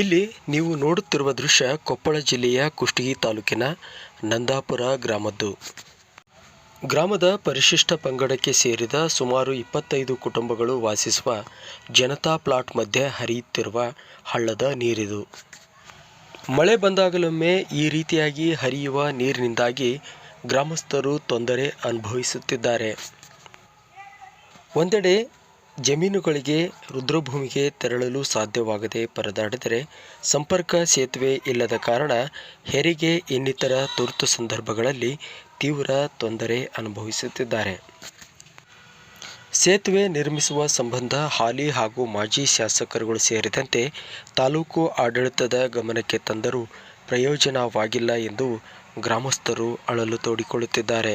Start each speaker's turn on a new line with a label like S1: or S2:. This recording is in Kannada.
S1: ಇಲ್ಲಿ ನೀವು ನೋಡುತ್ತಿರುವ ದೃಶ್ಯ ಕೊಪ್ಪಳ ಜಿಲ್ಲೆಯ ಕುಷ್ಟಗಿ ತಾಲೂಕಿನ ನಂದಾಪುರ ಗ್ರಾಮದ್ದು. ಗ್ರಾಮದ ಪರಿಶಿಷ್ಟ ಪಂಗಡಕ್ಕೆ ಸೇರಿದ ಸುಮಾರು ಇಪ್ಪತ್ತೈದು ಕುಟುಂಬಗಳು ವಾಸಿಸುವ ಜನತಾ ಪ್ಲಾಟ್ ಮಧ್ಯೆ ಹರಿಯುತ್ತಿರುವ ಹಳ್ಳದ ನೀರಿದು. ಮಳೆ ಬಂದಾಗಲೊಮ್ಮೆ ಈ ರೀತಿಯಾಗಿ ಹರಿಯುವ ನೀರಿನಿಂದಾಗಿ ಗ್ರಾಮಸ್ಥರು ತೊಂದರೆ ಅನುಭವಿಸುತ್ತಿದ್ದಾರೆ. ಒಂದೆಡೆ ಜಮೀನುಗಳಿಗೆ ರುದ್ರಭೂಮಿಗೆ ತೆರಳಲು ಸಾಧ್ಯವಾಗದೆ ಪರದಾಡಿದರೆ ಸಂಪರ್ಕ ಸೇತುವೆ ಇಲ್ಲದ ಕಾರಣ ಹೆರಿಗೆ ಇನ್ನಿತರ ತುರ್ತು ಸಂದರ್ಭಗಳಲ್ಲಿ ತೀವ್ರ ತೊಂದರೆ ಅನುಭವಿಸುತ್ತಿದ್ದಾರೆ. ಸೇತುವೆ ನಿರ್ಮಿಸುವ ಸಂಬಂಧ ಹಾಲಿ ಹಾಗೂ ಮಾಜಿ ಶಾಸಕರುಗಳು ಸೇರಿದಂತೆ ತಾಲೂಕು ಆಡಳಿತದ ಗಮನಕ್ಕೆ ತಂದರೂ ಪ್ರಯೋಜನವಾಗಿಲ್ಲ ಎಂದು ಗ್ರಾಮಸ್ಥರು ಅಳಲು ತೋಡಿಕೊಳ್ಳುತ್ತಿದ್ದಾರೆ.